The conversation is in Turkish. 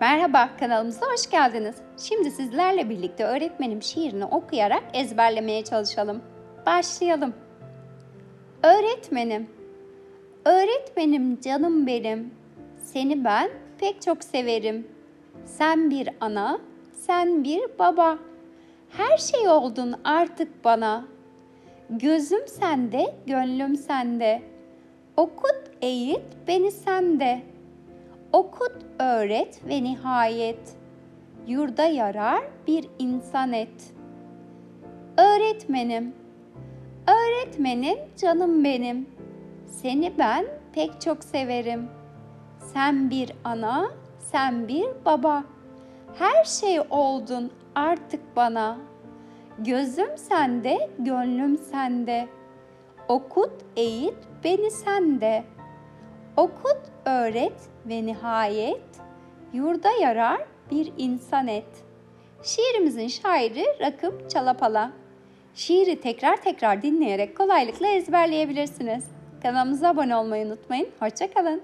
Merhaba, kanalımıza hoş geldiniz. Şimdi sizlerle birlikte öğretmenim şiirini okuyarak ezberlemeye çalışalım. Başlayalım. Öğretmenim, öğretmenim canım benim. Seni ben pek çok severim. Sen bir ana, sen bir baba. Her şey oldun artık bana. Gözüm sende, gönlüm sende. Okut, eğit beni sende. Okut, öğret ve nihayet yurda yarar bir insan et. Öğretmenim, öğretmenim canım benim. Seni ben pek çok severim. Sen bir ana, sen bir baba. Her şey oldun artık bana. Gözüm sende, gönlüm sende. Okut, eğit beni sende. Okut, öğret ve nihayet yurda yarar bir insan et. Şiirimizin şairi Rakım Çalapala. Şiiri tekrar tekrar dinleyerek kolaylıkla ezberleyebilirsiniz. Kanalımıza abone olmayı unutmayın. Hoşçakalın.